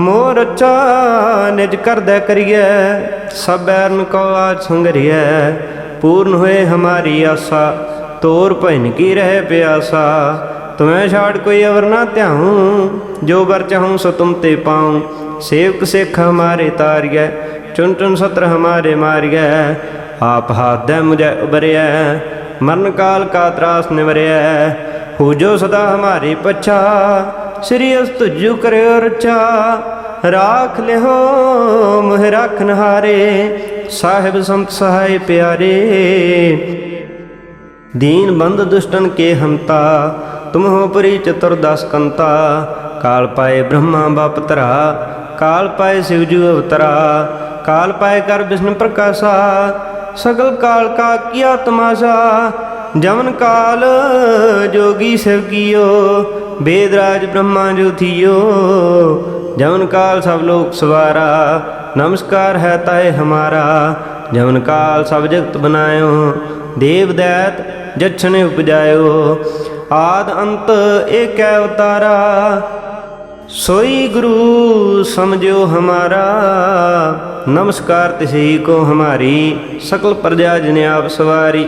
ਮੋਰ ਅੱਛਾ ਨਿਜ ਕਰਦੈ ਕਰੀਐ ਸਭੈਰਨ ਕੋ ਆਜ ਸੰਗਰੀਐ ਪੂਰਨ ਹੋਏ ਹਮਾਰੀ ਆਸਾ ਤੋਰ ਭੈਨ ਕੀ ਰਹਿ ਪਿਆਸਾ ਤੁਮੈ ਛਾੜ ਕੋਈ ਅਵਰ ਨਾ ਧਿਆਉ ਜੋ ਵਰ ਚਾਹੂੰ ਸੋ ਤੁਮ ਤੇ ਪਾਉ ਸੇਵਕ ਸਿੱਖ ਹਮਾਰੇ ਤਾਰੀਐ ਚੁਨ ਚੁਨ ਸਤਰ ਹਮਾਰੇ ਮਾਰੀਐ ਆਪ ਹਾਦੈ ਮੁਝੈ ਉਬਰਿਐ ਮਰਨ ਕਾਲ ਕਾ ਤਰਾਸ ਨਿਵਰਿਐ ਹੋ ਜੋ ਸਦਾ ਹਮਾਰੀ ਪਛਾ ਸ੍ਰੀ ਅਸ ਤੁਜੂ ਕਰਿਓ ਰਚਾ ਰਾਖ ਲਿਹੋ, ਮੋਹਿ ਰਖਨ ਹਾਰੇ ਸਾਹਿਬ ਸੰਤ ਸਹਾਈ ਪਿਆਰੇ। ਦੀਨ ਬੰਦ ਦੁਸ਼ਟਨ ਕੇ ਹੰਤਾ ਤੁਮ ਹੋ ਪਰੀ ਚਤੁਰ ਦਸ ਕੰਤਾ। ਕਾਲ ਪਾਏ ਬ੍ਰਹਮਾ ਬਾਪ ਤਰਾ ਕਾਲ ਪਾਏ ਸ਼ਿਵ ਸਿਵਜੂ ਅਵਤਰਾ। ਕਾਲ ਪਾਏ ਕਰ ਵਿਸ਼ਨ ਪ੍ਰਕਾਸ਼ਾ, ਸਗਲ ਕਾਲ ਕਾ ਕੀਆ ਤਮਾਸ਼ਾ। ਜਮਨ ਕਾਲ ਜੋਗੀ ਸਿਵ ਕੀਓ ਬੇਦਰਾਜ ਬ੍ਰਹਮਾ ਜੋਥੀਓ जमन काल सब लोग सवारा नमस्कार है ताए हमारा जमन काल सब जगत बनायो ਦੇਵ ਦੈਤ ਜਛਨ ਉਪਜਾਇਓ ਆਦ ਅੰਤ ਏਕੈ ਅਵਤਾਰਾ ਸੋਈ ਗੁਰੂ ਸਮਝਿਓ ਹਮਾਰਾ ਨਮਸਕਾਰ ਤਿਸਹੀ ਕੋ ਹਮਾਰੀ ਸਕਲ ਪ੍ਰਜਾ ਜਿਨ ਆਪ ਸਵਾਰੀ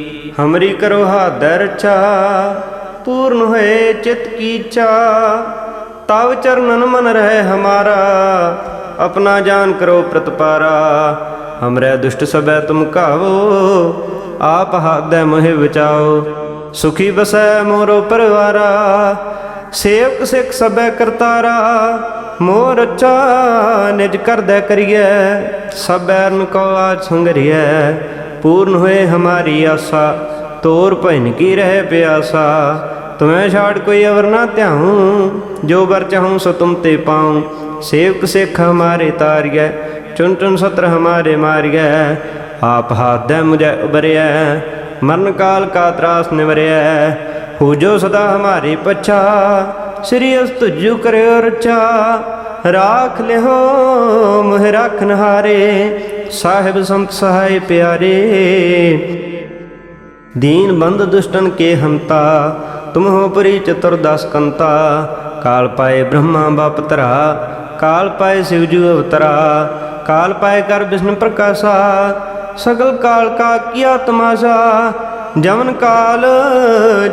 ਹਮਰੀ ਕਰੋ ਹਾਦਰ ਰਛਾ ਪੂਰਨ ਹੋਏ ਚਿਤ ਕੀ ਇੱਛਾ ਤਵ ਚਰਨਨ ਮਨ ਰਹਿ ਹਮਾਰਾ ਆਪਣਾ ਜਾਨ ਕਰੋ ਪ੍ਰਤਪਾਰਾ ਹਮਰੇ ਦੁਸ਼ਟ ਸਭੈ ਤੁਮ ਕਾਵੋ ਆਪ ਹਾਦੈ ਮੋਹਿ ਬਚਾਓ ਸੁਖੀ ਬਸੈ ਮੋਰੋ ਪਰਿਵਾਰਾ ਸੇਵਕ ਸਿੱਖ ਸਭੈ ਕਰਤਾਰਾ ਮੋਰ ਅੱਛਾ ਨਿਜ ਕਰਦੈ ਕਰੀਐ ਸਭੈਰਨ ਕੋ ਆਜ ਸੰਗਰੀਐ ਪੂਰਨ ਹੋਏ ਹਮਾਰੀ ਆਸਾ ਤੋਰ ਭੈਨ ਕੀ ਰਹਿ ਪਿਆਸਾ ਤੁਮੈ ਛਾੜ ਕੋਈ ਅਵਰ ਨਾ ਧਿਆਉ ਜੋ ਵਰ ਚਾਹੂੰ ਸੋ ਤੁਮ ਤੇ ਪਾਉ ਸੇਵਕ ਸਿੱਖ ਹਮਾਰੇ ਤਾਰੀਐ ਚੁਨ ਚੁਨ ਸਤਰ ਹਮਾਰੇ ਮਾਰੀਐ ਆਪ ਹਾਥ ਦੇ ਮੁਝੈ ਉਬਰਿਐ ਮਰਨ ਕਾਲ ਕਾ ਤਰਾਸ ਨਿਵਰਿਐ ਹੋ ਜੋ ਸਦਾ ਹਮਾਰੇ ਪਛਾ ਸ੍ਰੀ ਅਸ ਤੁਜੂ ਕਰਿਓ ਰਚਾ ਰਾਖ ਲਿਓ ਮੋਹ ਰੱਖਨ ਹਾਰੇ ਸਾਹਿਬ ਸੰਤ ਸਹਾਈ ਪਿਆਰੇ, ਦੀਨ ਬੰਦ ਦੁਸ਼ਟਨ ਕੇ ਹੰਤਾ ਤੁਮ ਹੋ ਪਰੀ ਚਤੁਰ ਦਸ ਕੰਤਾ, ਕਾਲ ਪਾਏ ਬ੍ਰਹਮਾ ਬਾਪ ਤਰਾ ਕਾਲ ਪਾਏ ਸਿਵ ਜੂ ਅਵਤਰਾ, ਕਾਲ ਪਾਏ ਕਰ ਵਿਸ਼ਨ ਪ੍ਰਕਾਸ਼ਾ, ਸਗਲ ਕਾਲ ਕਾ ਕੀਆ ਤਮਾਸ਼ਾ ਜਮਨ ਕਾਲ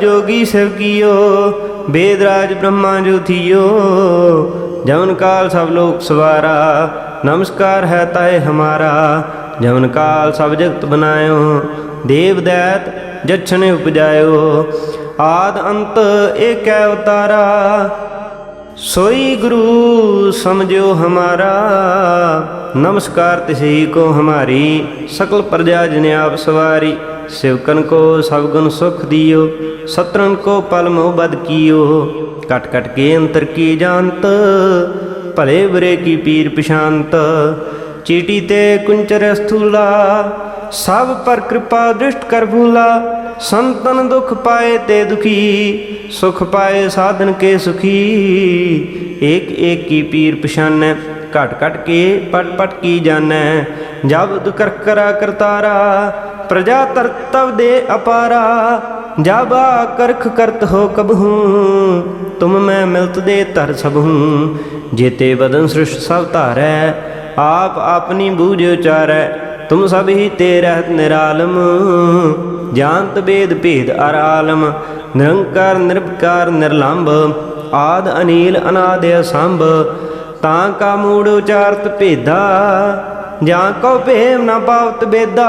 ਜੋਗੀ ਸਿਵ ਕੀਓ ਬੇਦਰਾਜ ਬ੍ਰਹਮਾ ਜੋਥੀਓ ਜਮਨ ਕਾਲ ਸਭ ਲੋਕ ਸਵਾਰਾ ਨਮਸਕਾਰ ਹੈ ਤਾਏ ਹਮਾਰਾ, ਜਮਨ ਕਾਲ ਸਭ ਜਗਤ ਬਨਾਇਓ ਦੇਵ ਦੈਤ ਜਛਨੇ ਉਪਜਾਇਓ, ਆਦ ਅੰਤ ਏਕੈ ਉਤਾਰਾ, ਸੋਈ ਗੁਰੂ ਸਮਝਿਓ ਹਮਾਰਾ, ਨਮਸਕਾਰ ਤਿਸੀ ਕੋ ਹਮਾਰੀ, ਸਕਲ ਪ੍ਰਜਾ ਜਿਨ ਆਪ ਸਵਾਰੀ ਸਿਵਕਨ ਕੋ ਸਭ ਗੁਣ ਸੁਖ ਦਿਓ ਸਤਰਨ ਕੋ ਪਲਮੋ ਬਦ ਕੀਓ, ਕਟ ਕਟ ਕੇ ਅੰਤਰ ਕੀ ਜਾਣਤ ਭਲੇ ਬੁਰੇ ਕੀ ਪੀਰ ਪਛਾਨਤ ਚੀਟੀ ਤੇ ਕੁੰਚਰ ਸਥੂਲਾ ਸਭ ਪਰ ਕਿਰਪਾ ਦ੍ਰਿਸ਼ਟ ਕਰ ਭੂਲਾ ਸੰਤਨ ਦੁਖ ਪਾਏ ਤੇ ਦੁਖੀ, ਸੁਖ ਪਾਏ ਸਾਧਨ ਕੇ ਸੁਖੀ। ਏਕ ਏਕ ਕੀ ਪੀਰ ਪਛਾਨੈ ਘਟ ਘਟ ਕੇ ਪਟ ਪਟ ਕੀ ਜਾਣੈ, ਜਬ ਦੁਕਰ ਕਰਾ ਕਰਤਾਰਾ, ਪ੍ਰਜਾ ਤਰਤਵ ਦੇ ਅਪਾਰਾ ਜਬ ਕਰਖ ਕਰਤ ਹੋ ਕਬਹੂ ਤੁਮ ਮੈਂ ਮਿਲਤ ਦੇ ਧਰ ਸਭੂ ਜੇਤੇ ਬਦਨ ਸ੍ਰਿਸ਼ਟ ਸਭ ਧਾਰੈ, ਆਪ ਆਪਣੀ ਬੂਝ ਉਚਾਰੈ, ਤੁਮ ਸਭ ਹੀ ਤੇ ਰਹਿਤ ਨਿਰਾਲਮ। ਜਾਣਤ ਬੇਦ ਭੇਦ ਅਰਾਲਮ ਨਿਰੰਕਾਰ, ਨਿਰਭਕਾਰ, ਨਿਰਲੰਭ, ਆਦ ਅਨੀਲ, ਅਨਾਦ ਅਸੰਭ। ਤਾਂ ਕਾ ਮੂੜ ਉਚਾਰਤ ਭੇਦਾ, ਜਾਂ ਕੋ ਭੇਮ ਨਾ ਪਾਵਤ ਬੇਦਾ।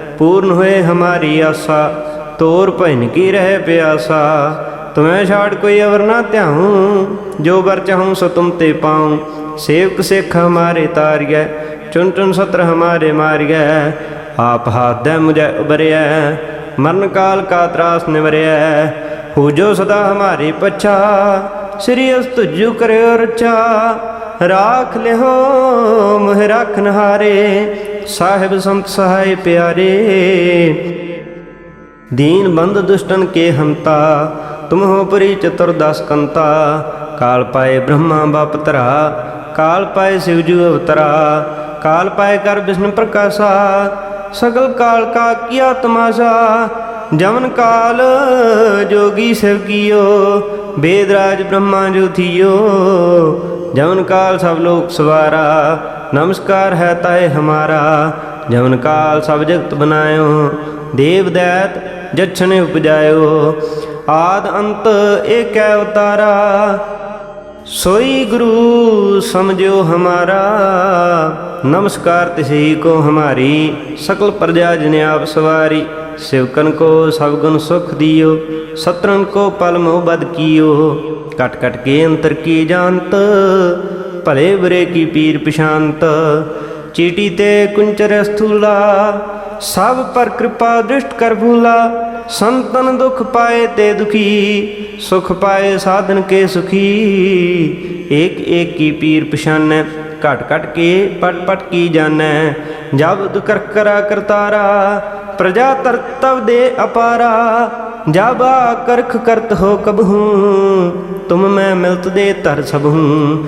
ਪੂਰਨ ਹੋਏ ਹਮਾਰੀ ਆਸਾ, ਤੋਰ ਭੈਨ ਕੀ ਰਹਿ ਪਿਆਸਾ। ਤੁਮੈ ਛਾੜ ਕੋਈ ਅਵਰ ਨਾ ਧਿਆਉ, ਜੋ ਵਰ ਚਾਹੂੰ ਸੋ ਤੁਮ ਤੇ ਪਾਉ। ਸੇਵਕ ਸਿੱਖ ਹਮਾਰੇ ਤਾਰੀਐ ਚੁਨ ਚੁਨ ਸਤਰ ਹਮਾਰੇ ਮਾਰਿਐ। ਆਪ ਹਾਦੈ ਮੁਝੈ ਉਬਰਿਐ, ਮਰਨ ਕਾਲ ਕਾ ਤਰਾਸ ਨਿਵਰਿਐ। ਹੋ ਜੋ ਸਦਾ ਹਮਾਰੇ ਪਛਾ, ਸ੍ਰੀ ਅਸ ਤੁਜੁ ਕਰਿਓ ਰਚਾ ਰਾਖ ਲਿਓ ਮੋਹਿ ਰਾਖਨ ਹਾਰੇ ਸਾਹਿਬ ਸੰਤ ਸਹਾਈ ਪਿਆਰੇ, ਦੀਨ ਬੰਦ ਦੁਸ਼ਟਨ ਕੇ ਹੰਤਾ, ਤੁਮਹੁ ਪਰੀ ਚਤੁਰ ਦਸ ਕੰਤਾ, ਕਾਲ ਪਾਏ ਬ੍ਰਹਮਾ ਬਾਪ ਤਰਾ ਕਾਲ ਪਾਏ ਸਿਵ ਜੂ ਅਵਤਰਾ, ਕਾਲ ਪਾਏ ਕਰ ਵਿਸ਼ਨ ਪ੍ਰਕਾਸ਼ਾ, ਸਗਲ ਕਾਲ ਕਾ ਕੀਆ ਤਮਾਸ਼ਾ, ਜਮਨ ਕਾਲ ਜੋਗੀ ਸਿਵ ਕੀਓ ਬੇਦਰਾਜ ਬ੍ਰਹਮਾ ਜੋਥੀਓ ਜਮਨ ਕਾਲ ਸਭ ਲੋਕ ਸਵਾਰਾ ਨਮਸਕਾਰ ਹੈ ਤਾਏ ਹਮਾਰਾ, ਜਮਨ ਕਾਲ ਸਭ ਜਗਤ ਬਨਾਇਓ ਦੇਵ ਦੈਤ ਜਛਨੇ ਉਪਜਾਇਓ, ਆਦ ਅੰਤ ਏਕੈ ਉਤਾਰਾ, ਸੋਈ ਗੁਰੂ ਸਮਝਿਓ ਹਮਾਰਾ। ਨਮਸਕਾਰ ਤਿਸਹੀ ਕੋ ਹਮਾਰੀ, ਸਕਲ ਪ੍ਰਜਾ ਜਿਨੇ ਆਪ ਸਵਾਰੀ ਸਿਵਕਨ ਕੋ ਸਭ ਗੁਣ ਸੁਖ ਦਿਓ ਸਤਰਨ ਕੋ ਪਲਮ ਬਦ ਕੀਓ, ਕਟ ਕਟ ਕੇ ਅੰਤਰ ਕੀ ਜਾਣਤ ਭਲੇ ਬੁਰੇ ਕੀ ਪੀਰ ਪਛਾਨਤ ਚੀਟੀ ਤੇ ਕੁੰਚਰ ਸਥੂਲਾ ਸਭ ਪਰ ਕਿਰਪਾ ਦ੍ਰਿਸ਼ਟ ਕਰ ਭੂਲਾ, ਸੰਤਨ ਦੁਖ ਪਾਏ ਤੇ ਦੁਖੀ, ਸੁਖ ਪਾਏ ਸਾਧਨ ਕੇ ਸੁਖੀ। ਏਕ ਏਕ ਕੀ ਪੀਰ ਪਛਾਨੈ ਘਟ ਘਟ ਕੇ ਪਟ ਪਟ ਕੀ ਜਾਣੈ, ਜਬ ਦੁਕਰ ਕਰਾ ਕਰਤਾਰਾ, ਪ੍ਰਜਾ ਤਰਤਵ ਦੇ ਅਪਾਰਾ। ਜਬ ਕਰਖ ਕਰਤ ਹੋ ਕਬਹੂ, ਤੁਮ ਮੈਂ ਮਿਲਤ ਦੇ ਧਰ ਹੂੰ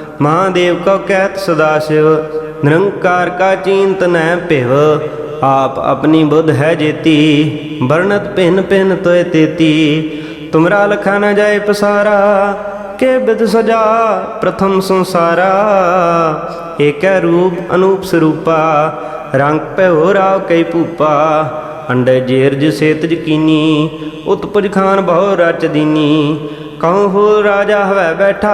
ਮਹਾਦੇਵ ਕੋ ਕਹਿਤ ਸਦਾ ਸਿਵ, ਨਿਰੰਕਾਰ ਕਾ ਚਿੰਤ ਨੈ ਭਿਵ, ਆਪ ਆਪਣੀ ਬੁੱਧ ਹੈ ਜੇਤੀ, ਵਰਣਤ ਭਿਨ ਭਿਨ ਤੋਏ ਤੇਤੀ। ਤੁਮਰਾ ਲਖਾ ਨ ਜਾਏ ਪਸਾਰਾ, ਕੇ ਬਿਦ ਸਜਾ ਪ੍ਰਥਮ ਸੰਸਾਰਾ। ਏਕੈ ਰੂਪ ਅਨੂਪ ਸਰੂਪਾ, ਰੰਗ ਭਇਓ ਰਾਵ ਕਈ ਭੂਪਾ। ਅੰਡੇ ਜੇਰਜ ਸੇਤਜ ਕੀਨੀ, ਉਤਪਜ ਖਾਨ ਬਹੁ ਰਚ ਦੀਨੀ। ਕਉ ਹੋ ਰਾਜਾ ਹਵੈ ਬੈਠਾ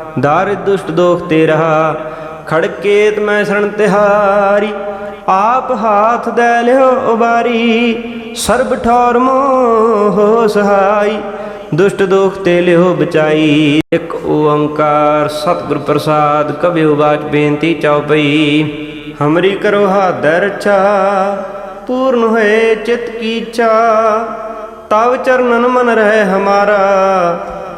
ਦਾਰਿ ਦੁਸ਼ਟ ਦੋਖ ਤੇ ਰਹਾ, ਖੜਕੇਤ ਮੈਂ ਸ਼ਰਣ ਤਿਹਾਰੀ, ਆਪ ਹਾਥ ਦੇ ਲਿਓ ਉਬਾਰੀ, ਸਰਬ ਠੌਰ ਮੋਹ ਸਹਾਈ, ਦੁਸ਼ਟ ਦੋਖ ਤੇ ਲਿਓ ਬਚਾਈ, ਇੱਕ ਓੰਕਾਰ ਸਤਿਗੁਰ ਪ੍ਰਸਾਦ ਕਬਿਓ ਬਾਚ ਬੇਨਤੀ ਚਉਪਈ ਹਮਰੀ ਕਰੋ ਹਾਦੈ ਰਛਾ, ਪੂਰਨ ਹੋਏ ਚਿਤ ਕੀ ਇੱਛਾ ਤਵ ਚਰਨਨ ਮਨ ਰਹਿ ਹਮਾਰਾ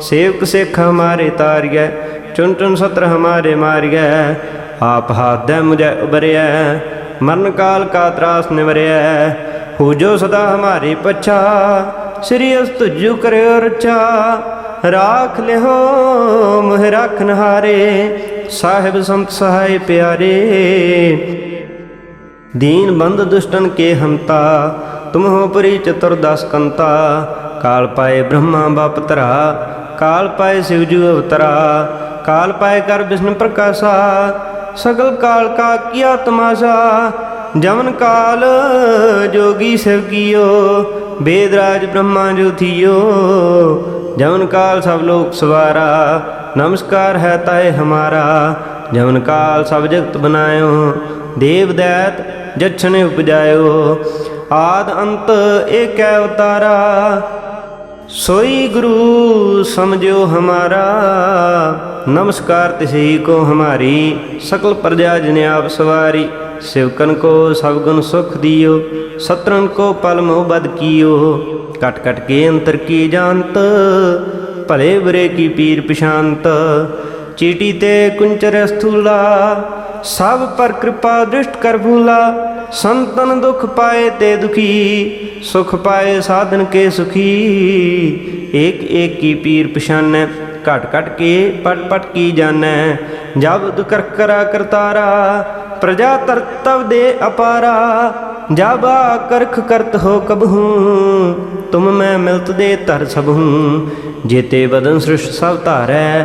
ਸੇਵਕ ਸਿੱਖ ਹਮਾਰੇ ਤਾਰਿਐ ਚੁਨ ਚੁਨ ਸਤਰ ਹਮਾਰੇ ਮਾਰਿਐ, ਆਪ ਹਾਦੈ ਮੁਝੈ ਉਬਰਿਐ ਮਰਨ ਕਾਲ ਕਾ ਤਰਾਸ ਨਿਵਰਿਐ, ਹੋ ਜੋ ਸਦਾ ਹਮਾਰੇ ਪਛਾ, ਸ੍ਰੀ ਅਸ ਤੁਜੂ ਕਰਿਓ ਰਚਾ, ਰਾਖ ਲਿਓ ਮੋਹਿ ਰਖਨ ਹਾਰੇ ਸਾਹਿਬ ਸੰਤ ਸਹਾਈ ਪਿਆਰੇ। ਦੀਨ ਬੰਦ ਦੁਸ਼ਟਨ ਕੇ ਹੰਤਾ ਤੁਮ ਹੋ ਪਰੀ ਚਤੁਰ ਦਸ ਕੰਤਾ, ਕਾਲ ਪਾਏ ਬ੍ਰਹਮਾ ਬਾਪ ਤਰਾ ਕਾਲ ਪਾਏ ਸ਼ਿਵਜੂ ਅਵਤਰਾ, ਕਾਲ ਪਾਏ ਕਰ ਵਿਸ਼ਨ ਪ੍ਰਕਾਸ਼ਾ, ਸਗਲ ਕਾਲ ਕਾ ਕੀਆ ਤਮਾਸ਼ਾ ਜਮਨ ਕਾਲ ਜੋਗੀ ਸਿਵ ਕੀਓ, ਬੇਦ ਰਾਜ ਬ੍ਰਹਮਾ ਜੋਥੀਓ ਜਮਨ ਕਾਲ ਸਭ ਲੋਕ ਸਵਾਰਾ, ਨਮਸਕਾਰ ਹੈ ਤਾਏ ਹਮਾਰਾ ਜਮਨ ਕਾਲ ਸਭ ਜਗਤ ਬਨਾਇਓ, ਦੇਵ ਦੈਤ ਜਛਨ ਉਪਜਾਇਓ, ਆਦ ਅੰਤ ਏਕੈ ਅਵਤਾਰਾ सोई गुरु समझो हमारा नमस्कार तिसे को हमारी सकल प्रजा जिने आप सवारी शिवकन को सब गुण सुख दियो सत्रन को पल मोह बद कियो कट कट के अंतर की जानत भले बुरे की पीर पिशांत ਚੀਟੀ ਤੇ ਕੁੰਚਰ ਅਸਥੂਲਾ ਸਭ ਪਰ ਕਿਰਪਾ ਦ੍ਰਿਸ਼ਟ ਕਰ ਭੂਲਾ, ਸੰਤਨ ਦੁਖ ਪਾਏ ਤੇ ਦੁਖੀ, ਸੁਖ ਪਾਏ ਸਾਧਨ ਕੇ ਸੁਖੀ। ਏਕ ਏਕ ਕੀ ਪੀਰ ਪਛਾਨੈ, ਘਟ ਘਟ ਕੇ ਪਟ ਪਟ ਕੀ ਜਾਣੈ ਜਬ ਦੁਕਰ ਕਰਾ ਕਰਤਾਰਾ, ਪ੍ਰਜਾ ਤਰਤਵ ਦੇ ਅਪਾਰਾ। ਜਬ ਕਰਖ ਕਰਤ ਹੋ ਕਬਹੂ ਤੁਮ ਮੈਂ ਮਿਲਤ ਦੇ ਧਰ ਸਭੂ ਜੇਤੇ ਬਦਨ ਸ੍ਰਿਸ਼ ਸਭ ਧਾਰੈ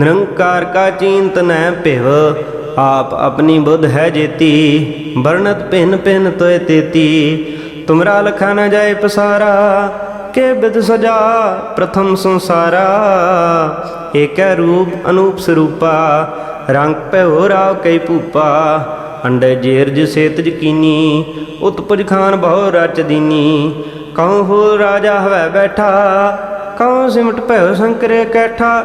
ਨਿਰੰਕਾਰ ਕਾ ਚੀਨਤ ਭਿਵ, ਆਪ ਆਪਣੀ ਬੁੱਧ ਹੈ ਜੇਤੀ, ਵਰਣਤ ਭਿੰਨ ਭਿੰਨ ਤੋਏ ਤੇਤੀ। ਤੁਮਰਾ ਲਖਾ ਨ ਜਾਏ ਪਸਾਰਾ, ਕੇ ਬਿਦ ਸਜਾ ਪ੍ਰਥਮ ਸੰਸਾਰਾ। ਏਕੈ ਰੂਪ ਅਨੂਪ ਸਰੂਪਾ, ਰੰਗ ਭਇਓ ਰਾਵ ਕਈ ਭੂਪਾ। ਅੰਡੇ ਜੇਰਜ ਸੇਤ ਕੀਨੀ, ਉਤਪਜ ਖਾਨ ਬਹੁ ਰਚ ਦੀਨੀ। ਕਉ ਹੋ ਰਾਜਾ ਹਵੈ ਬੈਠਾ ਕਉ ਸਿਮਟ ਭਇਓ ਸੰਕਰੇ ਕੈਠਾ।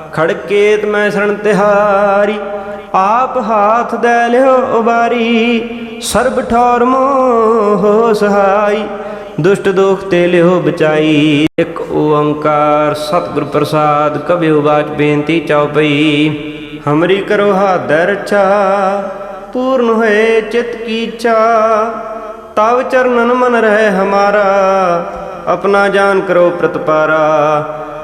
ਖੜਕੇਤ ਮੈਂ ਸਰਣ ਤਿਹਾਰੀ, ਆਪ ਹਾਥ ਦੇ ਲਿਓ ਉਬਾਰੀ, ਸਰਬ ਠੌਰ ਮੋਹ ਸਹਾਈ, ਦੁਸ਼ਟ ਦੋਖ ਤੇ ਲਿਓ ਬਚਾਈ, ਇੱਕ ਓੰਕਾਰ ਸਤਿਗੁਰ ਪ੍ਰਸਾਦ ਕਬਿਓ ਬਾਚ ਬੇਨਤੀ ਚਉਪਈ ਹਮਰੀ ਕਰੋ ਹਾਦਰ ਰਛਾ, ਪੂਰਨ ਹੋਏ ਚਿਤ ਕੀ ਚਾ ਤਵ ਚਰਨਨ ਮਨ ਰਹੇ ਹਮਾਰਾ, ਆਪਣਾ ਜਾਨ ਕਰੋ ਪ੍ਰਤਪਾਰਾ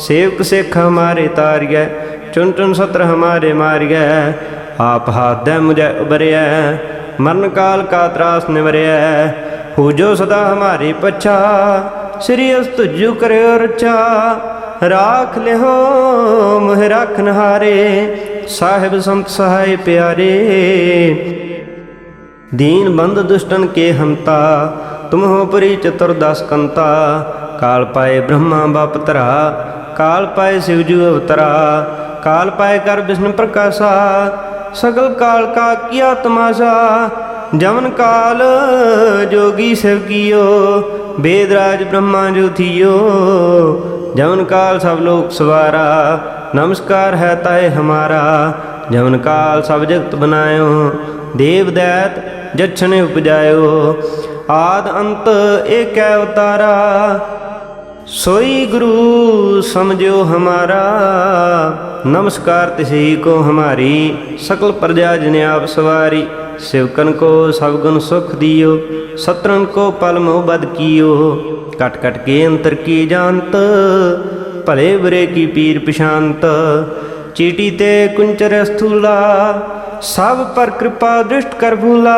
ਸੇਵਕ ਸਿੱਖ ਹਮਾਰੇ ਤਾਰਿਐ ਚੁਨ ਚੁਨ ਸਤਰ ਹਮਾਰੇ ਮਾਰਿਐ, ਆਪ ਹਾਦੈ ਮੁਝੈ ਉਬਰਿਐ ਮਰਨ ਕਾਲ ਕਾ ਤਰਾਸ ਨਿਵਰਿਐ, ਹੋ ਜੋ ਸਦਾ ਹਮਾਰੇ ਪਛਾ, ਸ੍ਰੀ ਅਸ ਤੁਜੂ ਕਰਿਓ ਰਚਾ, ਰਾਖ ਲਿਓ ਮਹਿ ਰਖਨ ਹਾਰੇ ਸਾਹਿਬ ਸੰਤ ਸਹਾਈ ਪਿਆਰੇ। ਦੀਨ ਬੰਦ ਦੁਸ਼ਟਨ ਕੇ ਹੰਤਾ, ਤੁਮ ਹੋ ਪਰੀ ਚਤੁਰ ਦਸ ਕੰਤਾ ਕਾਲ ਪਾਏ ਬ੍ਰਹਮਾ ਬਾਪ ਤਰਾ ਕਾਲ ਪਾਏ ਸਿਵ ਜੂ ਅਵਤਰਾ, ਕਾਲ ਪਾਏ ਕਰ ਵਿਸ਼ਨ ਪ੍ਰਕਾਸ਼ਾ, ਸਗਲ ਕਾਲ ਕਾ ਕੀਆ ਤਮਾਸ਼ਾ ਜਮਨ ਕਾਲ ਜੋਗੀ ਸਿਵ ਕੀਓ ਵੇਦ ਰਾਜ ਬ੍ਰਹਮਾ ਜੋ ਥੀਓ ਜਮਨ ਕਾਲ ਸਭ ਲੋਕ ਸਵਾਰਾ, ਨਮਸਕਾਰ ਹੈ ਤਾਏ ਹਮਾਰਾ ਜਮਨ ਕਾਲ ਸਭ ਜਗਤ ਬਨਾਇਓ, ਦੇਵ ਦੈਤ ਜਛਨੇ ਉਪਜਾਇਓ, ਆਦ ਅੰਤ ਏਕੈ ਉਤਾਰਾ सोई गुरु समझो हमारा नमस्कार तिसी को हमारी सकल प्रजा जिने आप सवारी शिवकन को सब गुण सुख दियो सत्रन को पल मोह बद कियो कट कट के अंतर की जानत भले बुरे की पीर पिशांत चीटी ते कुंचर स्थूला सब पर कृपा दृष्ट कर भूला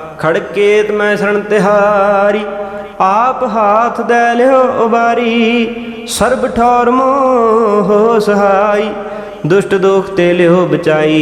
ਖੜਕੇਤ ਮੈਂ ਸਰਣ ਤਿਹਾਰੀ, ਆਪ ਹਾਥ ਦੇ ਲਿਓ ਉਬਾਰੀ, ਸਰਬ ਠੌਰ ਮੋਹ ਸਹਾਈ, ਦੁਸ਼ਟ ਦੁਖ ਤੇ ਲਿਓ ਬਚਾਈ।